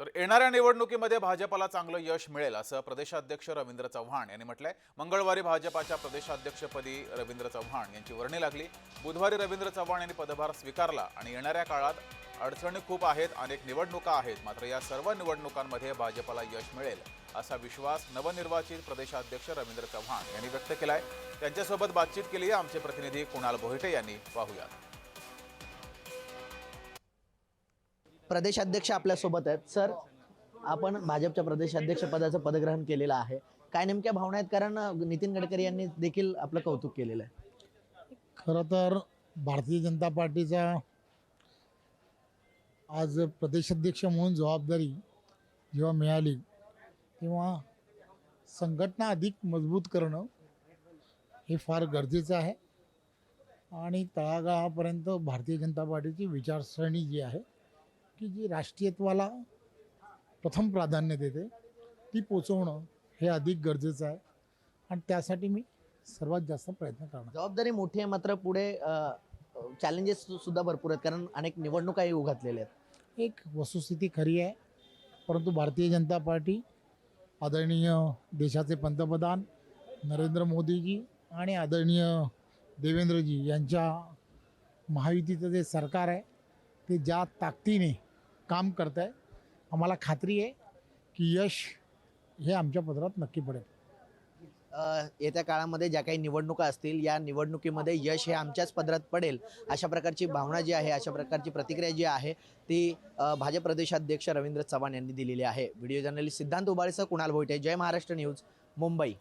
तर येणाऱ्या निवडणुकीमध्ये भाजपला चांगलं यश मिळेल असं प्रदेशाध्यक्ष रवींद्र चव्हाण यांनी म्हटलंय. मंगळवारी भाजपाच्या प्रदेशाध्यक्षपदी रवींद्र चव्हाण यांची वर्णी लागली. बुधवारी रवींद्र चव्हाण यांनी पदभार स्वीकारला आणि येणाऱ्या काळात अडचणी खूप आहेत अनेक निवडणुका आहेत मात्र या सर्व निवडणुकांमध्ये भाजपला यश मिळेल असा विश्वास नवनिर्वाचित प्रदेशाध्यक्ष रवींद्र चव्हाण यांनी व्यक्त केलाय. त्यांच्यासोबत बातचीत केली आहे आमचे प्रतिनिधी कुणाल भोईटे यांनी. पाहूयात. प्रदेशाध्यक्ष आपल्यासोबत आहेत. सर आपण भाजपच्या प्रदेशाध्यक्ष पदाचं पदग्रहण केलेलं आहे. काय नेमक्या भावना आहेत? कारण नितीन गडकरी यांनी देखील आपलं कौतुक केलेलं आहे. खरं तर भारतीय जनता पार्टीचा आज प्रदेशाध्यक्ष म्हणून जबाबदारी जेव्हा मिळाली तेव्हा संघटना अधिक मजबूत करणं हे फार गरजेचं आहे. आणि तळागाळापर्यंत भारतीय जनता पार्टीची विचारसरणी जी आहे की जी राष्ट्रीयत्वाला प्रथम प्राधान्य देते ती पोचवणं हे अधिक गरजेचं आहे. आणि त्यासाठी मी सर्वात जास्त प्रयत्न करणार. जबाबदारी मोठी आहे मात्र पुढे चॅलेंजेस सुद्धा भरपूर आहेत. कारण अनेक निवडणुकाही उघडलेल्या आहेत. एक वस्तुस्थिती खरी आहे परंतु भारतीय जनता पार्टी आदरणीय देशाचे पंतप्रधान नरेंद्र मोदीजी आणि आदरणीय देवेंद्रजी यांच्या महायुतीचं जे सरकार आहे ते ज्या ताकदीने काम करत आहे आम्हाला खात्री आहे की यश हे आमच्या पदरात नक्की पडेल. अ, येत्या काळामध्ये ज्या काही निवडणुका असतील या निवडणुकीमध्ये यश हे आमच्याच पदरात पडेल. अशा प्रकारची भावना जी आहे अशा प्रकारची प्रतिक्रिया जी आहे ती अ, भाजप प्रदेशाध्यक्ष रवींद्र चव्हाण यांनी दिलेली आहे. व्हिडिओ जर्नलिस्ट सिद्धांत उबाळेसह कुणाल भोईटे. जय महाराष्ट्र न्यूज मुंबई.